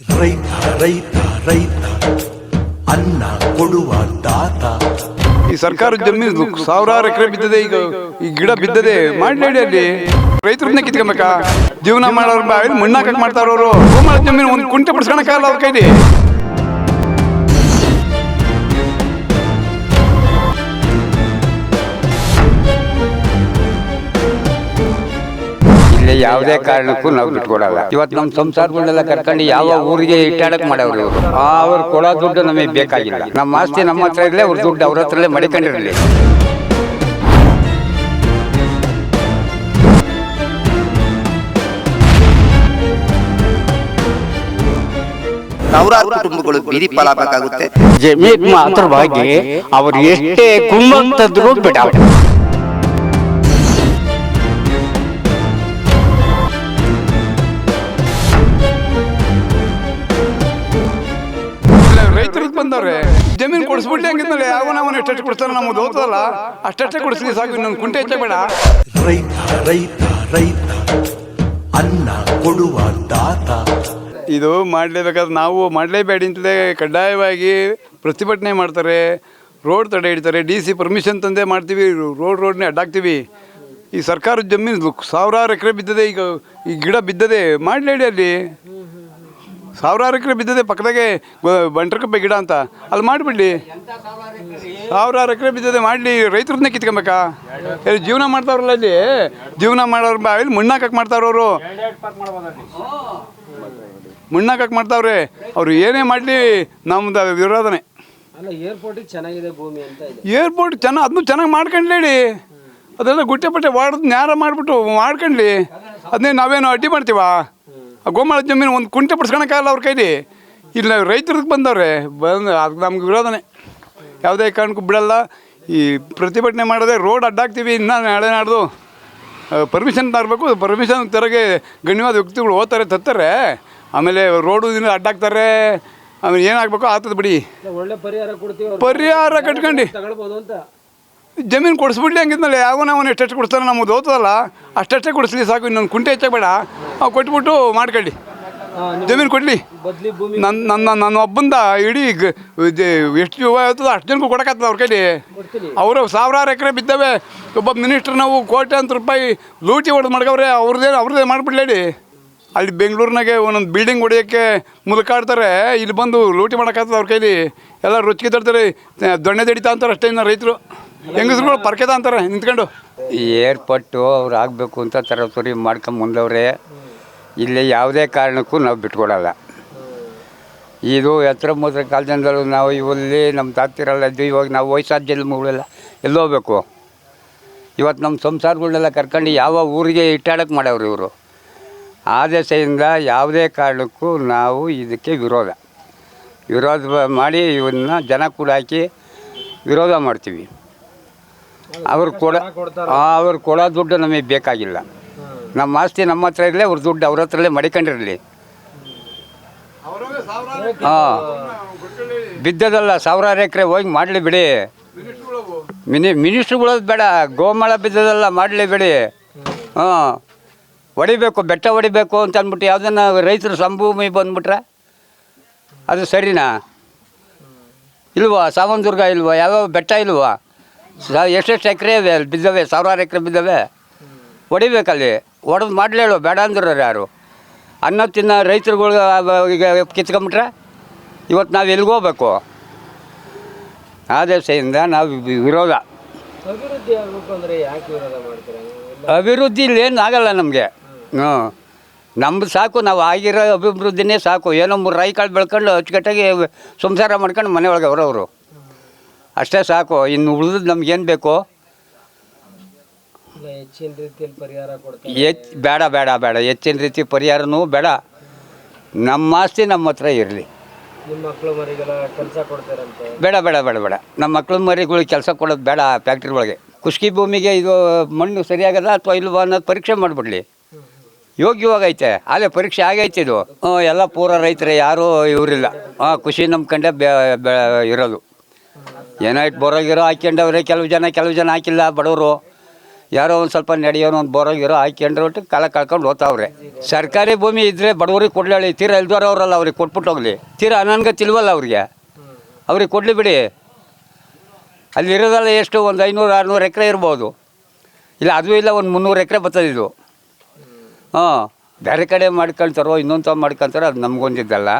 ರೈತ ರೈತ ರೈತ, ಅನ್ನ ಕೊಡುವ ದಾತ. ಈ ಸರ್ಕಾರ ಜಮೀನು ಸಾವಿರಾರು ಎಕರೆ ಬಿದ್ದದೆ ಈಗ ಈ ಗಿಡ ಬಿದ್ದದೆ ಮಾಡಿ ಅಲ್ಲಿ. ರೈತರನ್ನ ಕಿತ್ಕೊಬೇಕಾ? ಜೀವನ ಮಾಡೋರು ಬಾಯಲ್ಲಿ ಮಣ್ಣಾಕಕ್ ಮಾಡ್ತಾರ ಅವರು ಗೋಮಾಳ ಜಮೀನು ಒಂದು ಕುಂಟೆ ಬಿಡ್ಸ್ಕೊಳಕ್ಕಾಗಲ್ಲ ಅವ್ರ ಕೈಲಿ. ಇಲ್ಲಿ ಯಾವುದೇ ಕಾರಣಕ್ಕೂ ನಾವು ಬಿಟ್ಕೊಡಲ್ಲ. ಇವತ್ತು ನಮ್ಮ ಸಂಸಾರಗಳನ್ನೆಲ್ಲ ಕರ್ಕೊಂಡು ಯಾವ ಊರಿಗೆ ಇಟ್ಟಾಡಕ್ ಮಾಡವ್ರು? ಅವ್ರು ಕೊಡೋ ದುಡ್ಡು ನಮಗೆ ಬೇಕಾಗಿಲ್ಲ. ನಮ್ಮ ಆಸ್ತಿ ನಮ್ಮ ಹತ್ರ ಇರಲಿ ಅವ್ರ ದುಡ್ಡು ಅವ್ರ ಹತ್ರಲ್ಲೇ ಮಡಿಕೊಂಡಿರಲಿ. ಸಾವಿರಾರು ಕುಟುಂಬಗಳು ಬೀದಿ ಪಾಲಾಗಬೇಕಾಗುತ್ತೆ. ಜಮೀನ್ ಮಾತ್ರವಾಗಿ ಅವರು ಎಷ್ಟೇ ಕುಮ್ಮಂತದ್ರು ಬಿಡ ಕೊಡಿಸ್ಬಿಡ್ಲಿ ಹಂಗಿದ್ಮೇಲೆ ಅವನ ಅವನ ಎಷ್ಟೆಷ್ಟು ಕೊಡ್ತಾನೆ ನಮ್ಗೆ ಹೋಗ್ತದಲ್ಲ ಅಷ್ಟಷ್ಟೇ ಕೊಡಿಸ್ಲಿ ಸಾಕು ಇನ್ನೊಂದು ಕುಂಟೆ ಹೆಚ್ಚ ಬೇಡ. ರೈತ ರೈತ ರೈತ. ಅನ್ನ ಕೊಡುವ ದಾತ. ಇದು ಮಾಡಲೇಬೇಕಾದ್ರೆ ನಾವು ಮಾಡಲೇಬೇಡಿ ಅಂತಲೇ ಕಡ್ಡಾಯವಾಗಿ ಪ್ರತಿಭಟನೆ ಮಾಡ್ತಾರೆ. ರೋಡ್ ತಡೆ ಇಡ್ತಾರೆ ಡಿ ಸಿ ಪರ್ಮಿಷನ್ ತಂದೆ ಮಾಡ್ತೀವಿ. ರೋಡ್ ರೋಡ್ನೇ ಅಡ್ಡಾಕ್ತೀವಿ. ಈ ಸರ್ಕಾರದ ಜಮೀನು ಸಾವಿರಾರು ಎಕರೆ ಬಿದ್ದದೆ ಈಗ ಈ ಗಿಡ ಬಿದ್ದದೆ ಮಾಡಲೇಡಿ ಅಲ್ಲಿ. ಸಾವಿರಾರು ಎಕರೆ ಬಿದ್ದದೆ ಪಕ್ಕದಾಗೆ ಬಂಟ್ರಕಪ್ಪೆ ಗಿಡ ಅಂತ. ಅಲ್ಲಿ ಮಾಡಿಬಿಡ್ಲಿ. ಸಾವಿರಾರು ಎಕರೆ ಬಿದ್ದದೆ ಮಾಡಲಿ. ರೈತರನ್ನೇ ಕಿತ್ಕೊಬೇಕಾ? ಎಲ್ಲಿ ಜೀವನ ಮಾಡ್ತಾವ್ರಲ್ಲ ಅಲ್ಲಿ ಜೀವನ ಮಾಡೋರು ಇಲ್ಲಿ ಮಣ್ಣಾಕಕ್ಕೆ ಮಾಡ್ತಾವ್ರವರು ಮಣ್ಣಾಕಕ್ಕೆ ಮಾಡ್ತಾವ್ರೆ. ಅವ್ರು ಏನೇ ಮಾಡಲಿ ನಮ್ದು ವಿರೋಧನೆ. ಅಲ್ಲ ಏರ್ಪೋರ್ಟಿಗೆ ಚೆನ್ನಾಗಿದೆ ಭೂಮಿ ಅಂತ ಏರ್ಪೋರ್ಟ್ ಚೆನ್ನಾಗಿ ಅದನ್ನು ಚೆನ್ನಾಗಿ ಮಾಡ್ಕೊಂಡ್ಲೇಡಿ ಅದೆಲ್ಲ ಗುಟ್ಟೆ ಪಟ್ಟೆ ವಾಡ್ದು ನ್ಯಾರ ಮಾಡಿಬಿಟ್ಟು ಮಾಡ್ಕೊಂಡ್ಲಿ. ಅದನ್ನೇ ನಾವೇನು ಅಡ್ಡಿ ಮಾಡ್ತೀವ? ಆ ಗೋಮಾಳ ಜಮೀನು ಒಂದು ಕುಂಟೆ ಬಿಡ್ಸ್ಕೊಳಕ್ಕಾಗಲ್ಲ ಅವ್ರ ಕೈಲಿ. ಇಲ್ಲ ರೈತರಿಗೆ ಬಂದವ್ರೆ ಬಂದು ಅದು ನಮ್ಗೆ ವಿರೋಧನೆ. ಯಾವುದೇ ಕಾರಣಕ್ಕೂ ಬಿಡಲ್ಲ. ಈ ಪ್ರತಿಭಟನೆ ಮಾಡದೆ ರೋಡ್ ಅಡ್ಡಾಕ್ತೀವಿ ಇನ್ನೂ ನಾಳೆ ನಾಡ್ದು. ಪರ್ಮಿಷನ್ ತರಬೇಕು ಪರ್ಮಿಷನ್ ತರಗೆ ಗಣ್ಯವಾದ ವ್ಯಕ್ತಿಗಳು ಓದ್ತಾರೆ ತತ್ತಾರೆ ಆಮೇಲೆ ರೋಡು ದಿನ ಅಡ್ಡಾಕ್ತಾರೆ. ಆಮೇಲೆ ಏನಾಗಬೇಕು ಆಗ್ತದೆ ಬಿಡಿ. ಒಳ್ಳೆ ಪರಿಹಾರ ಕೊಡ್ತೀವಿ ಪರಿಹಾರ ಕಟ್ಕೊಂಡು. ಜಮೀನು ಕೊಡಿಸ್ಬಿಡ್ಲಿ ಹಂಗಿದ್ಮೇಲೆ ಯಾವನ ಅವನು ಎಷ್ಟೆಷ್ಟು ಕೊಡಿಸ್ತಾನೆ ನಮ್ಮದು ದೋತದಲ್ಲ ಅಷ್ಟಷ್ಟೇ ಕೊಡಿಸ್ಲಿ ಸಾಕು ಇನ್ನೊಂದು ಕುಂಟೆ ಹೆಚ್ಚಾಗ ಬೇಡ ಅವು ಕೊಟ್ಬಿಟ್ಟು ಮಾಡ್ಕೊಳ್ಳಿ. ಜಮೀನು ಕೊಡಲಿ. ನನ್ನ ನನ್ನ ನನ್ನ ಒಬ್ಬಂದ ಇಡೀ ಎಷ್ಟು ಯುವ ಇರ್ತದೆ ಅಷ್ಟು ಜನಕ್ಕೂ ಕೊಡಕತ್ತದ ಅವ್ರ ಕೈಲಿ. ಅವರು ಸಾವಿರಾರು ಎಕರೆ ಬಿದ್ದಾವೆ ಒಬ್ಬ ಮಿನಿಸ್ಟ್ರ್ ನಾವು ಕೋಟ್ಯಾಂತರ ರೂಪಾಯಿ ಲೂಟಿ ಹೊಡೆದು ಮಾಡ್ಕವ್ರೆ ಅವ್ರದ್ದೇ ಅವ್ರದ್ದೇ ಮಾಡಿಬಿಡ್ಲೇಡಿ ಅಲ್ಲಿ ಬೆಂಗಳೂರಿನಾಗೆ ಒಂದೊಂದು ಬಿಲ್ಡಿಂಗ್ ಹೊಡೆಯೋಕ್ಕೆ ಮುಲ್ಕಾಡ್ತಾರೆ ಇಲ್ಲಿ ಬಂದು ಲೂಟಿ ಮಾಡೋಕ್ಕಾಗ್ತದೆ ಅವ್ರ ಕೈಲಿ. ಎಲ್ಲ ರುಚಿಗೆ ತರ್ತಾರೆ ದೊಣ್ಣೆ ದಡಿತಾ ಅಂತಾರೆ ಅಷ್ಟೇ ಇನ್ನು ರೈತರು. ಹೆಂಗಸ್ರುಗಳು ಪರ್ಕೆದ ಅಂತಾರೆ? ನಿಂತ್ಕೊಂಡು? ಏರ್ಪಟ್ಟು ಅವ್ರು ಆಗಬೇಕು ಅಂತ ತರತುರಿ ಮಾಡ್ಕೊಂಡು ಮುಂದವ್ರೆ. ಇಲ್ಲಿ ಯಾವುದೇ ಕಾರಣಕ್ಕೂ ನಾವು ಬಿಟ್ಕೊಡಲ್ಲ. ಇದು ಎತ್ತರ ಮೂತ್ರ ಕಾಲದಿಂದಲೂ ನಾವು ಇವಲ್ಲಿ ನಮ್ಮ ತಾತಿರಲ್ಲ ಇದ್ದು ಇವಾಗ ನಾವು ವಯಸ್ಸಾದ ಜನ್ಮಗಳೆಲ್ಲ ಎಲ್ಲೋಗ್ಬೇಕು ಇವತ್ತು ನಮ್ಮ ಸಂಸಾರಗಳನ್ನೆಲ್ಲ ಕರ್ಕೊಂಡು ಯಾವ ಊರಿಗೆ ಇಟ್ಟಾಡಕ್ಕೆ ಮಾಡವ್ರು ಇವರು? ಆ ದೆಸೆಯಿಂದ ಯಾವುದೇ ಕಾರಣಕ್ಕೂ ನಾವು ಇದಕ್ಕೆ ವಿರೋಧ. ವಿರೋಧ ಮಾಡಿ ಇವನ್ನ ಜನ ಕೂಡ ಹಾಕಿ ವಿರೋಧ ಮಾಡ್ತೀವಿ. ಅವ್ರು ಕೊಡ ಅವ್ರು ಕೊಡೋ ದುಡ್ಡು ನಮಗೆ ಬೇಕಾಗಿಲ್ಲ. ನಮ್ಮ ಆಸ್ತಿ ನಮ್ಮ ಹತ್ರ ಇರಲಿ ಅವ್ರ ದುಡ್ಡು ಅವ್ರ ಹತ್ರಲ್ಲೇ ಮಡಿಕೊಂಡಿರಲಿ. ಹಾಂ. ಬಿದ್ದದಲ್ಲ ಸಾವಿರಾರು ಎಕರೆ ಹೋಗಿ ಮಾಡಲಿ ಬಿಡಿ. ಮಿನಿ ಮಿನಿಸ್ಟ್ರುಗಳದ್ದು ಬೇಡ ಗೋಮಾಳ ಬಿದ್ದದಲ್ಲ ಮಾಡಲಿ ಬಿಡಿ. ಹಾಂ. ಹೊಡಿಬೇಕು ಬೆಟ್ಟ ಹೊಡಿಬೇಕು ಅಂತ ಅಂದ್ಬಿಟ್ಟು ಯಾವುದನ್ನ ರೈತರು ಸಂಭೂಮಿ ಬಂದ್ಬಿಟ್ರೆ ಅದು ಸರಿನಾ? ಇಲ್ವಾ ಸಾವಂದುರ್ಗ ಇಲ್ವಾ ಯಾವ್ಯಾವ ಬೆಟ್ಟ ಇಲ್ವಾ? ಎಷ್ಟೆಷ್ಟು ಎಕರೆ ಇದೆ ಅಲ್ಲಿ ಬಿದ್ದವೆ? ಸಾವಿರಾರು ಎಕರೆ ಬಿದ್ದವೆ? ಹೊಡಿಬೇಕಲ್ಲಿ. ಹೊಡೆದು ಮಾಡಲೇಳು ಬೇಡ ಅಂದ್ರು ಯಾರು? ಅನ್ನ ತಿನ್ನ ರೈತರುಗಳು ಈಗ ಕಿತ್ಕೊಂಬಿಟ್ರೆ ಇವತ್ತು ನಾವು ಎಲ್ಲಿಗೆ ಹೋಗ್ಬೇಕು? ಆ ದೆಸೆಯಿಂದ ನಾವು ವಿರೋಧ. ಅಭಿವೃದ್ಧಿ ಆಗ್ಬೇಕು ಅಂದ್ರೆ ಯಾಕೆ ವಿರೋಧ ಮಾಡ್ತೀರಾ ನೀವು? ಎಲ್ಲ ಅಭಿವೃದ್ಧಿ ಇಲ್ಲಿ ಏನು ಆಗಲ್ಲ ನಮಗೆ. ಹ್ಞೂ ನಮ್ಮದು ಸಾಕು ನಾವು ಆಗಿರೋ ಅಭಿವೃದ್ಧಿನೇ ಸಾಕು. ಏನೋ ಮೂರು ರೈ ಕಾಳು ಬೆಳ್ಕೊಂಡು ಅಚ್ಚುಕಟ್ಟಾಗಿ ಸಂಸಾರ ಮಾಡ್ಕೊಂಡು ಮನೆ ಒಳಗೆ ಅವರವರು ಅಷ್ಟೇ ಸಾಕು. ಇನ್ನು ಉಳಿದು ನಮ್ಗೇನು ಬೇಕು? ಹೆಚ್ಚಿನ ರೀತಿಯಲ್ಲಿ ಪರಿಹಾರ ಎಚ್ ಬೇಡ ಬೇಡ ಬೇಡ. ಹೆಚ್ಚಿನ ರೀತಿ ಪರಿಹಾರನೂ ಬೇಡ. ನಮ್ಮ ಆಸ್ತಿ ನಮ್ಮ ಹತ್ರ ಇರಲಿ. ನಿಮ್ಮ ಮಕ್ಕಳು ಮರಿಗೆಲ್ಲ ಕೆಲಸ ಕೊಡ್ತಾರಂತೆ. ಬೇಡ ಬೇಡ ಬೇಡ ಬೇಡ. ನಮ್ಮ ಮಕ್ಳ ಮರಿಗಳಿಗೆ ಕೆಲಸ ಕೊಡೋದು ಬೇಡ ಫ್ಯಾಕ್ಟ್ರಿ ಒಳಗೆ. ಕುಷ್ಕಿ ಭೂಮಿಗೆ ಇದು ಮಣ್ಣು ಸರಿಯಾಗದ ಅಥವಾ ಇಲ್ವಾ ಅನ್ನೋದು ಪರೀಕ್ಷೆ ಮಾಡಿಬಿಡ್ಲಿ. ಯೋಗ್ಯವಾಗೈತೆ ಅಲ್ಲೇ ಪರೀಕ್ಷೆ ಆಗೈತೆ ಇದು. ಎಲ್ಲ ಪೂರ ರೈತರೇ ಯಾರೂ ಇವರಿಲ್ಲ. ಹಾಂ ಖುಷಿ ನಮ್ಮ ಕಂಡೆ ಬೆ ಇರೋದು. ಏನಾಯ್ತು ಬರೋಗಿರೋ ಹಾಕ್ಯಂಡವ್ರೆ, ಕೆಲವು ಜನ ಕೆಲವು ಜನ ಹಾಕಿಲ್ಲ ಬಡವರು. ಯಾರೋ ಒಂದು ಸ್ವಲ್ಪ ನಡೆಯೋನು ಒಂದು ಬೋರಾಗಿರೋ ಹಾಕ್ಯಂಡ್ರೆ ಒಟ್ಟು ಕಾಲ ಕಳ್ಕೊಂಡು ಹೋಗ್ತಾವ್ರೆ. ಸರ್ಕಾರಿ ಭೂಮಿ ಇದ್ದರೆ ಬಡವರಿಗೆ ಕೊಡ್ಲಿ ತೀರ ಇಲ್ದವ್ರು ಅವರಲ್ಲ ಅವ್ರಿಗೆ ಕೊಟ್ಬಿಟ್ಟು ಹೋಗಲಿ. ತೀರಾ ಅನನ್ಗತಿಲ್ವಲ್ಲ ಅವ್ರಿಗೆ. ಅವ್ರಿಗೆ ಕೊಡಲಿ ಬಿಡಿ. ಅಲ್ಲಿ ಇರೋದಲ್ಲ ಎಷ್ಟು? ಒಂದು ಐನೂರು, ಆರುನೂರು ಎಕರೆ ಇರ್ಬೋದು. ಇಲ್ಲ, ಅದು ಇಲ್ಲ, ಒಂದು ಮುನ್ನೂರು ಎಕರೆ ಇದು. ಹಾಂ ಬೇರೆ ಕಡೆ ಮಾಡ್ಕೊಳ್ತಾರೋ ಇನ್ನೊಂದು ಮಾಡ್ಕೊಳ್ತಾರೋ ಅದು ನಮಗೊಂದಿದ್ದಲ್ಲ.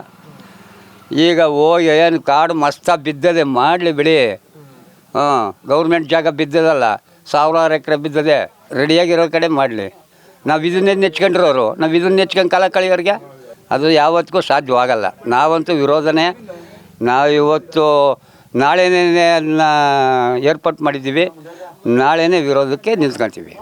ಈಗ ಹೋಗಿ ಏನು ಕಾಡು ಮಸ್ತ ಬಿದ್ದದೆ, ಮಾಡಲಿ ಬಿಡಿ. ಹಾಂ, ಗೌರ್ಮೆಂಟ್ ಜಾಗ ಬಿದ್ದದಲ್ಲ, ಸಾವಿರಾರು ಎಕರೆ ಬಿದ್ದದೆ, ರೆಡಿಯಾಗಿರೋ ಕಡೆ ಮಾಡಲಿ. ನಾವು ಇದನ್ನೇ ನೆಚ್ಕೊಂಡಿರೋರು ನಾವು ಇದನ್ನ ನೆಚ್ಕೊಂಡು ಕಾಲ ಕಳಿಯೋರಿಗೆ? ಅದು ಯಾವತ್ತಿಗೂ ಸಾಧ್ಯವಾಗಲ್ಲ. ನಾವಂತೂ ವಿರೋಧನೆ. ನಾವು ಇವತ್ತು ನಾಳೆನೇ ಏರ್ಪಾಟ್ ಮಾಡಿದ್ದೀವಿ. ನಾಳೆನೇ ವಿರೋಧಕ್ಕೆ ನಿಂತ್ಕೊಳ್ತೀವಿ